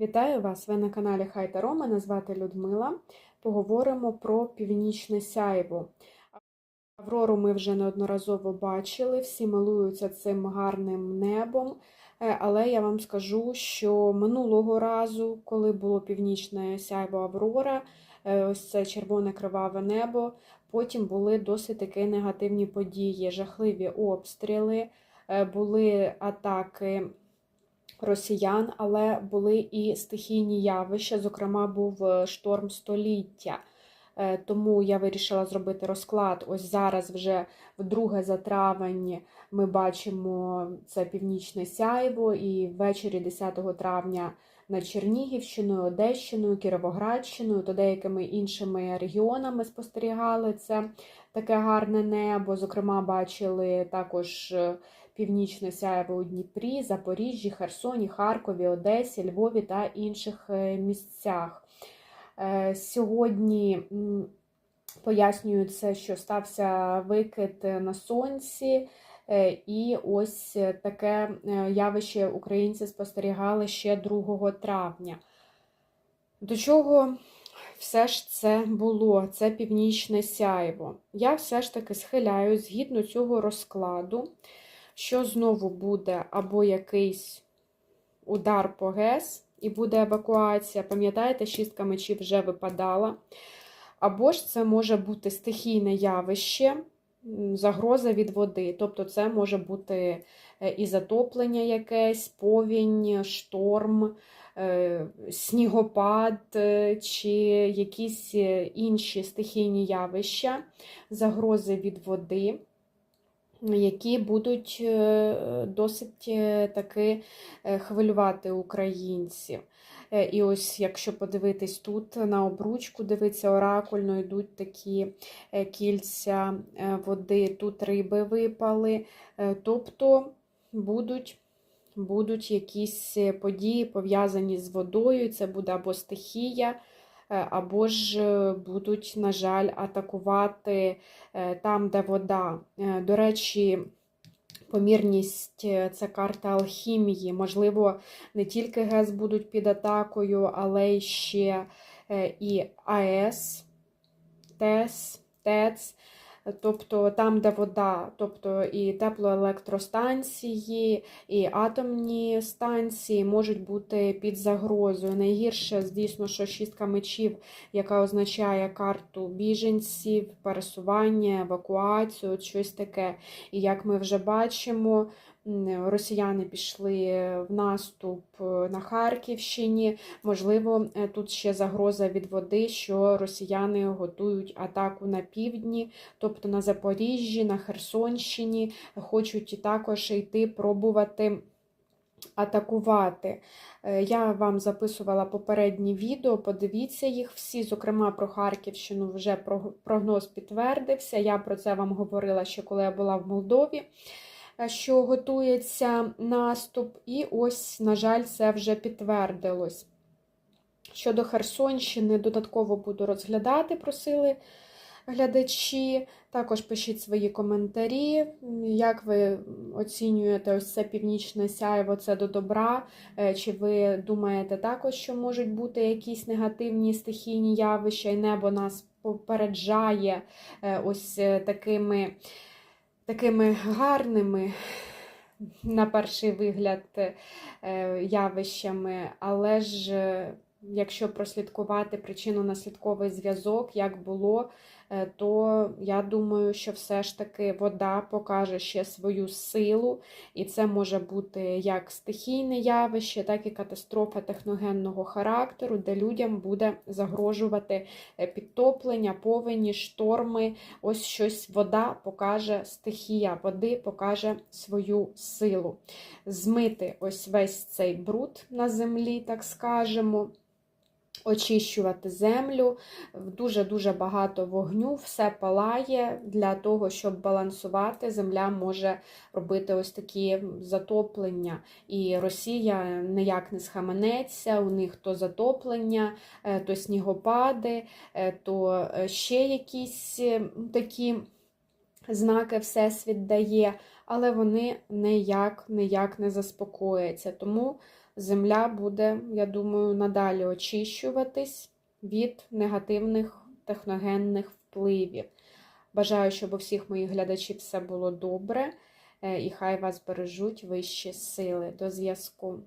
Вітаю вас! Ви на каналі Хайта Рома. Мене звати Людмила. Поговоримо про північне сяйво. Аврору ми вже неодноразово бачили, всі милуються цим гарним небом. Е, Але я вам скажу, що минулого разу, коли було північне сяйво Аврора, е, ось це червоне криваве небо, потім були досить таки негативні події, жахливі обстріли, е, були атаки росіян, але були і стихійні явища. Зокрема, був е, шторм століття. Е, Тому я вирішила зробити розклад. Ось зараз, вже вдруге за травень, ми бачимо це північне сяйво, і ввечері 10 травня над Чернігівщиною, Одещиною, Кіровоградщиною та деякими іншими регіонами спостерігали це таке гарне небо. Зокрема, бачили також е, північне сяйво у Дніпрі, Запоріжжі, Херсоні, Харкові, Одесі, Львові та інших е, місцях. Е, Сьогодні це, що стався викид на сонці, е, і ось таке явище українці спостерігали ще 2 травня. До чого все ж це було? Це північне сяйво. Я все ж таки схиляю згідно цього розкладу, що знову буде або якийсь удар по ГЕС, і буде евакуація. Пам'ятаєте, шістка мечів вже випадала. Або ж це може бути стихійне явище, загроза від води. Тобто, це може бути е, і затоплення якесь, повінь, шторм, е, снігопад е, чи якісь інші стихійні явища, загрози від води які будуть е, досить е, таки е, хвилювати українців. І ось, якщо подивитись тут на обручку, дивиться оракульно, йдуть такі кільця води, тут риби випали. Тобто будуть. Будуть якісь події пов'язані з водою, це буде або стихія, або ж е, будуть, на жаль, атакувати е, там, де вода. Е, До речі, помірність е, це карта алхімії. Можливо, не тільки ГЕС будуть під атакою, але й ще е, і АЕС, ТЕС, ТЕЦ. Тобто там, де вода, тобто і теплоелектростанції, і атомні станції можуть бути під загрозою. Найгірше, звісно, що шістка мечів, яка означає карту біженців, пересування, евакуацію, щось таке. І як ми вже бачимо, росіяни пішли в наступ на Харківщині. Можливо, е, тут ще загроза від води, що росіяни готують атаку на півдні, тобто на Запоріжжі, на Херсонщині, хочуть також йти пробувати. Атакувати. Е, Я вам записувала попередні відео, подивіться їх всі. Зокрема, про Харківщину вже про- прогноз підтвердився. Я про це вам говорила ще коли я була в Молдові, е, що готується наступ. І ось, на жаль, це вже підтвердилось. Щодо Херсонщини, додатково буду розглядати, просили глядачі. Також пишіть свої коментарі, як ви оцінюєте ось це північне сяйво, це до добра. Е, Чи ви думаєте також, що можуть бути якісь негативні стихійні явища, і небо нас попереджає е, ось е, такими, такими гарними, на перший вигляд, е, явищами, але ж. е, Якщо прослідкувати причину наслідковий зв'язок, як було, то я думаю, що все ж таки вода покаже ще свою силу, і це може бути як стихійне явище, так і катастрофа техногенного характеру, де людям буде загрожувати е, підтоплення, повені, шторми. Ось щось вода покаже, стихія води покаже свою силу. Змити ось весь цей бруд на землі, так скажемо очищувати землю, дуже-дуже багато вогню, все палає для того, щоб балансувати. Земля може робити ось такі затоплення. І Росія ніяк не схаменеться, у них то затоплення, е, то снігопади, е, то е, ще якісь такі знаки Всесвіт дає, але вони ніяк, ніяк не заспокояться. Тому Земля буде, я думаю, надалі очищуватись від негативних техногенних впливів. Бажаю, щоб у всіх моїх глядачів все було добре, е, і хай вас бережуть вищі сили. До зв'язку.